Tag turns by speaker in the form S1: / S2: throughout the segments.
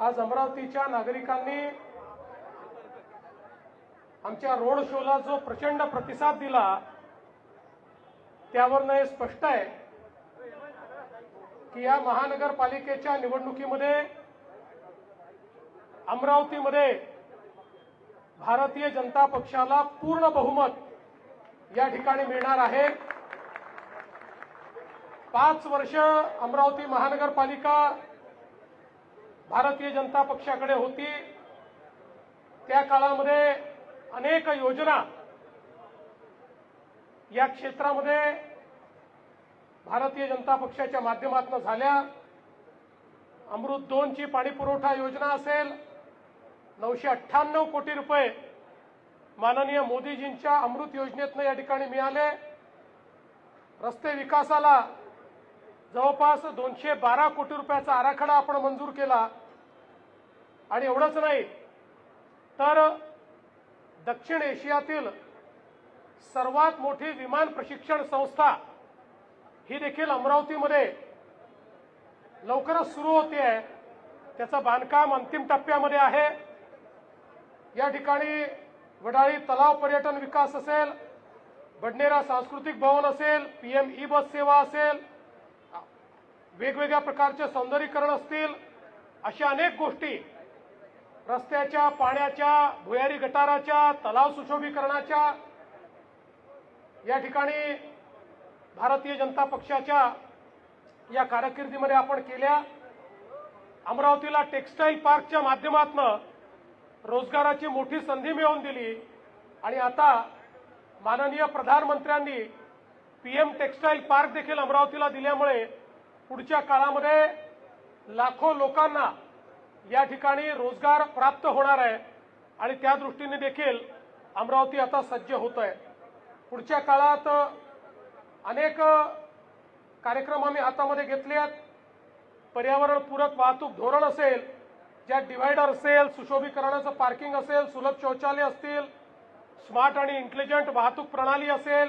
S1: आज अमरावतीच्या नागरिकांनी आमच्या रोड शोला जो प्रचंड प्रतिसाद दिला त्यावरनं हे स्पष्ट आहे की या महानगरपालिकेच्या निवडणुकीमध्ये अमरावतीमध्ये भारतीय जनता पक्षाला पूर्ण बहुमत या ठिकाणी मिळणार आहे. पाच वर्ष अमरावती महानगरपालिका भारतीय जनता पक्षाकडे होती. त्या काळामध्ये अनेक योजना या क्षेत्रामध्ये भारतीय जनता पक्षाच्या माध्यमातून झाल्या. अमृत दोनची पाणी पुरवठा योजना असेल नऊशे अठ्ठ्याण्णव कोटी रुपये माननीय मोदीजींच्या अमृत योजनेतनं या ठिकाणी मिळाले. रस्ते विकासाला जवळपास दोनशे बारा कोटी रुपयाचा आराखडा आपण मंजूर केला. आणि एवढंच नाही तर दक्षिण एशियातील सर्वात मोठी विमान प्रशिक्षण संस्था ही देखील अमरावतीमध्ये लवकरच सुरू होते. आहे त्याचं बांधकाम अंतिम टप्प्यामध्ये आहे. या ठिकाणी वडाळी तलाव पर्यटन विकास असेल बडनेरा सांस्कृतिक भवन असेल पीएम ई बस सेवा असेल वेगवेगळ्या प्रकारचे सौंदर्यीकरण असतील अशा अनेक गोष्टी रस्त्याच्या पाण्याच्या भुयारी गटाराच्या तलाव सुशोभीकरणाच्या या ठिकाणी भारतीय जनता पक्षाच्या या कारकिर्दीमध्ये आपण केल्या. अमरावतीला टेक्स्टाईल पार्कच्या माध्यमातून रोजगाराची मोठी संधी मिळवून दिली. आणि आता माननीय प्रधानमंत्र्यांनी पीएम टेक्स्टाईल पार्क देखील अमरावतीला दिल्यामुळे पुढच्या काळामध्ये लाखो लोकांना या ठिकाणी रोजगार प्राप्त होणार आहे आणि त्या दृष्टीने देखील अमरावती आता सज्ज होत आहे. पुढच्या काळात अनेक कार्यक्रम आम्ही हातामध्ये घेतले आहेत. पर्यावरणपूरक वाहतूक धोरण असेल ज्या डिव्हायडर असेल सुशोभीकरणाचं पार्किंग असेल सुलभ शौचालय असतील स्मार्ट आणि इंटेलिजंट वाहतूक प्रणाली असेल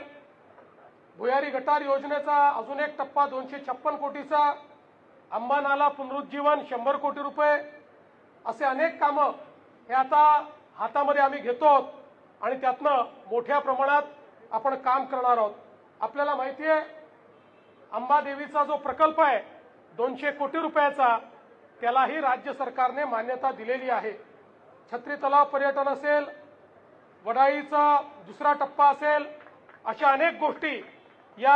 S1: भुयारी गटार योजनेचा अजून एक टप्पा दोनशे छप्पन कोटीचा. अंबानाला पुनरुज्जीवन शंभर कोटी रुपये. असे अनेक कामं हे आता हातामध्ये आम्ही घेतो आहोत. आणि त्यातनं मोठ्या प्रमाणात आपण काम करणार आहोत. आपल्याला माहिती आहे अंबादेवीचा जो प्रकल्प आहे दोनशे कोटी रुपयाचा त्यालाही राज्य सरकारने मान्यता दिलेली आहे. छत्री तलाव पर्यटन असेल वडाईचा दुसरा टप्पा असेल अशा अनेक गोष्टी या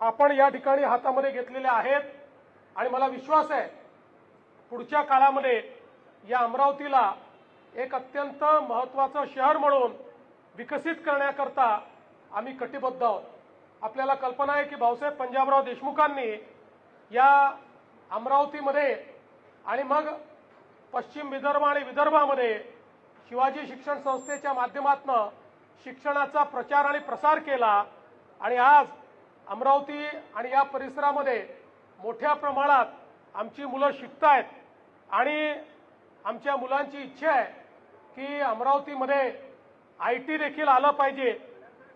S1: आपण या ठिकाणी हातामध्ये घेतलेल्या आहेत. आणि मला विश्वास आहे पुढच्या काळामध्ये या अमरावतीला एक अत्यंत महत्त्वाचं शहर म्हणून विकसित करण्याकरता आम्ही कटिबद्ध आहोत. आपल्याला कल्पना आहे की भाऊसाहेब पंजाबराव देशमुखांनी या अमरावतीमध्ये आणि मग पश्चिम विदर्भ आणि विदर्भामध्ये शिवाजी शिक्षण संस्थेच्या माध्यमातून शिक्षणाचा प्रचार आणि प्रसार केला. आणि आज अमरावती आणि या परिसरामध्ये मोठ्या प्रमाणात आमची मुलं शिकत आहेत आणि आमच्या मुलांची इच्छा आहे की अमरावतीमध्ये आय टी देखील आलं पाहिजे.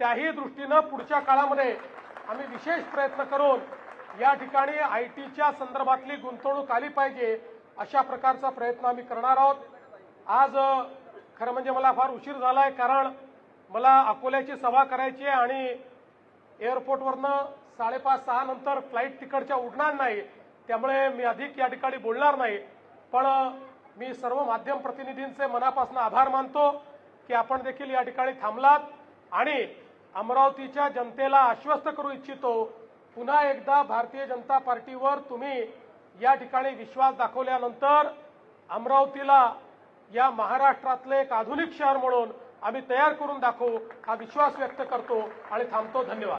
S1: त्याही दृष्टीनं पुढच्या काळामध्ये आम्ही विशेष प्रयत्न करून या ठिकाणी आय टीच्या संदर्भातली गुंतवणूक आली पाहिजे अशा प्रकारचा प्रयत्न आम्ही करणार आहोत. आज खरं म्हणजे मला फार उशीर झाला आहे कारण मला अकोल्याची सभा करायची आहे आणि एअरपोर्टवरनं साडेपाच सहा नंतर फ्लाईट तिकडच्या उडणार नाही. त्यामुळे मी अधिक या ठिकाणी बोलणार नाही. पण मी सर्व माध्यम प्रतिनिधींचे मनापासून आभार मानतो की आपण देखील या ठिकाणी थांबलात आणि अमरावतीच्या जनतेला आश्वस्त करू इच्छितो. पुन्हा एकदा भारतीय जनता पार्टीवर तुम्ही या ठिकाणी विश्वास दाखवल्यानंतर अमरावतीला या महाराष्ट्रातले एक आधुनिक शहर म्हणून आम्ही तयार करून दाखवू हा विश्वास व्यक्त करतो आणि थांबतो. धन्यवाद.